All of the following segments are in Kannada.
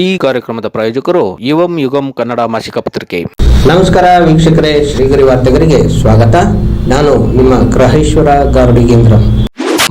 ಈ ಕಾರ್ಯಕ್ರಮದ ಪ್ರಾಯೋಜಕರು ಯುವಂ ಯುಗಂ ಕನ್ನಡ ಮಾಸಿಕ ಪತ್ರಿಕೆ. ನಮಸ್ಕಾರ ವೀಕ್ಷಕರೇ ಶ್ರೀಗರಿ ವಾರ್ತೆಗರಿಗೆ ಸ್ವಾಗತ. ನಾನು ನಿಮ್ಮ ಗ್ರಹೇಶ್ವರ ಗಾರ್ಡಿಗೇಂದ್ರ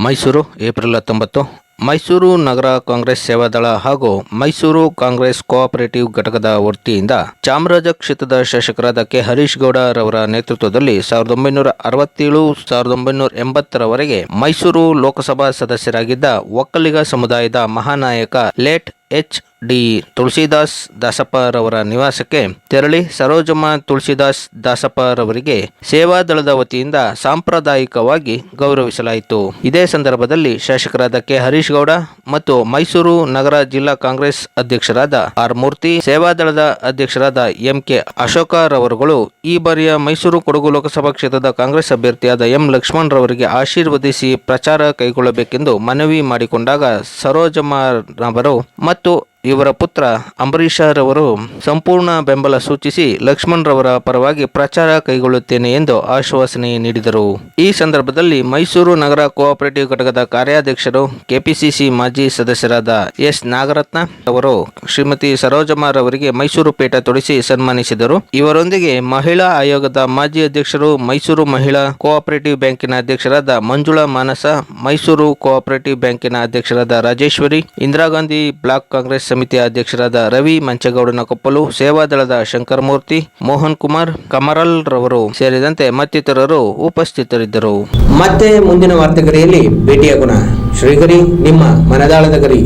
ಮೈಸೂರು ಏಪ್ರಿಲ್ ಹತ್ತೊಂಬತ್ತು. ಮೈಸೂರು ನಗರ ಕಾಂಗ್ರೆಸ್ ಸೇವಾದಳ ಹಾಗೂ ಮೈಸೂರು ಕಾಂಗ್ರೆಸ್ ಕೋಆಪರೇಟಿವ್ ಘಟಕದ ವೃತ್ತಿಯಿಂದ ಚಾಮರಾಜ ಕ್ಷೇತ್ರದ ಶಾಸಕರಾದ ಕೆ. ಹರೀಶ್ ಗೌಡ ರವರ ನೇತೃತ್ವದಲ್ಲಿ ಸಾವಿರದ ಒಂಬೈನೂರ ಅರವತ್ತೇಳು ಸಾವಿರದ ಒಂಬೈನೂರ ಎಂಬತ್ತರವರೆಗೆ ಮೈಸೂರು ಲೋಕಸಭಾ ಸದಸ್ಯರಾಗಿದ್ದ ಒಕ್ಕಲಿಗ ಸಮುದಾಯದ ಮಹಾನಾಯಕ ಲೇಟ್ ಎಚ್. ಡಿ ತುಳಸಿದಾಸ್ ದಾಸಪ್ಪರವರ ನಿವಾಸಕ್ಕೆ ತೆರಳಿ ಸರೋಜಮ್ಮ ತುಳಸಿದಾಸ್ ದಾಸಪ್ಪರವರಿಗೆ ಸೇವಾದಳದ ವತಿಯಿಂದ ಸಾಂಪ್ರದಾಯಿಕವಾಗಿ ಗೌರವಿಸಲಾಯಿತು. ಇದೇ ಸಂದರ್ಭದಲ್ಲಿ ಶಾಸಕರಾದ ಕೆ. ಹರೀಶ್ ಗೌಡ ಮತ್ತು ಮೈಸೂರು ನಗರ ಜಿಲ್ಲಾ ಕಾಂಗ್ರೆಸ್ ಅಧ್ಯಕ್ಷರಾದ ಆರ್ ಮೂರ್ತಿ ಸೇವಾದಳದ ಅಧ್ಯಕ್ಷರಾದ ಎಂ ಕೆ ಅಶೋಕರವರುಗಳು ಈ ಬಾರಿಯ ಮೈಸೂರು ಕೊಡಗು ಲೋಕಸಭಾ ಕ್ಷೇತ್ರದ ಕಾಂಗ್ರೆಸ್ ಅಭ್ಯರ್ಥಿಯಾದ ಎಂ ಲಕ್ಷ್ಮಣ್ ರವರಿಗೆ ಆಶೀರ್ವದಿಸಿ ಪ್ರಚಾರ ಕೈಗೊಳ್ಳಬೇಕೆಂದು ಮನವಿ ಮಾಡಿಕೊಂಡಾಗ ಸರೋಜಮ್ಮರವರು ಮತ್ತು ಇವರ ಪುತ್ರ ಅಂಬರೀಷರವರು ಸಂಪೂರ್ಣ ಬೆಂಬಲ ಸೂಚಿಸಿ ಲಕ್ಷ್ಮಣ್ ರವರ ಪರವಾಗಿ ಪ್ರಚಾರ ಕೈಗೊಳ್ಳುತ್ತೇನೆ ಎಂದು ಆಶ್ವಾಸನೆ ನೀಡಿದರು. ಈ ಸಂದರ್ಭದಲ್ಲಿ ಮೈಸೂರು ನಗರ ಕೋಆಪರೇಟಿವ್ ಘಟಕದ ಕಾರ್ಯಾಧ್ಯಕ್ಷರು ಕೆಪಿಸಿಸಿ ಮಾಜಿ ಸದಸ್ಯರಾದ ಎಸ್. ನಾಗರತ್ನ ಅವರು ಶ್ರೀಮತಿ ಸರೋಜಮ್ಮರವರಿಗೆ ಮೈಸೂರು ಪೇಟ ತೊಡಿಸಿ ಸನ್ಮಾನಿಸಿದರು. ಇವರೊಂದಿಗೆ ಮಹಿಳಾ ಆಯೋಗದ ಮಾಜಿ ಅಧ್ಯಕ್ಷರು ಮೈಸೂರು ಮಹಿಳಾ ಕೋಆಪರೇಟಿವ್ ಬ್ಯಾಂಕಿನ ಅಧ್ಯಕ್ಷರಾದ ಮಂಜುಳಾ ಮಾನಸ, ಮೈಸೂರು ಕೋಆಪರೇಟಿವ್ ಬ್ಯಾಂಕಿನ ಅಧ್ಯಕ್ಷರಾದ ರಾಜೇಶ್ವರಿ, ಇಂದಿರಾ ಗಾಂಧಿ ಬ್ಲಾಕ್ ಕಾಂಗ್ರೆಸ್ ಸಮಿತಿಯ ಅಧ್ಯಕ್ಷರಾದ ರವಿ ಮಂಚಗೌಡನ ಕೊಪ್ಪಲು ಸೇವಾದಳದ ಶಂಕರಮೂರ್ತಿ ಮೋಹನ್ ಕುಮಾರ್ ಕಮರಲ್ ರವರು ಸೇರಿದಂತೆ ಮತ್ತಿತರರು ಉಪಸ್ಥಿತರಿದ್ದರು. ಮತ್ತೆ ಮುಂದಿನ ವಾರ್ತೆಗರಿಯಲ್ಲಿ ಭೇಟಿಯಾಗೋಣ ಶ್ರೀಗರಿ ನಿಮ್ಮ ಮನದಾಳದ ಗರಿ.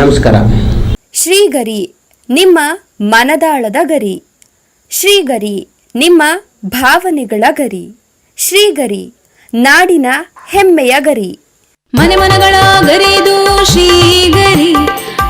ನಮಸ್ಕಾರ. ಶ್ರೀಗರಿ ನಿಮ್ಮ ಮನದಾಳದ ಗರಿ. ಶ್ರೀಗರಿ ನಿಮ್ಮ ಭಾವನೆಗಳ ಗರಿ. ಶ್ರೀಗರಿ ನಾಡಿನ ಹೆಮ್ಮೆಯ ಗರಿ. ಮನೆ ಮನಗಳ ಗರಿದು ಶ್ರೀಗರಿ.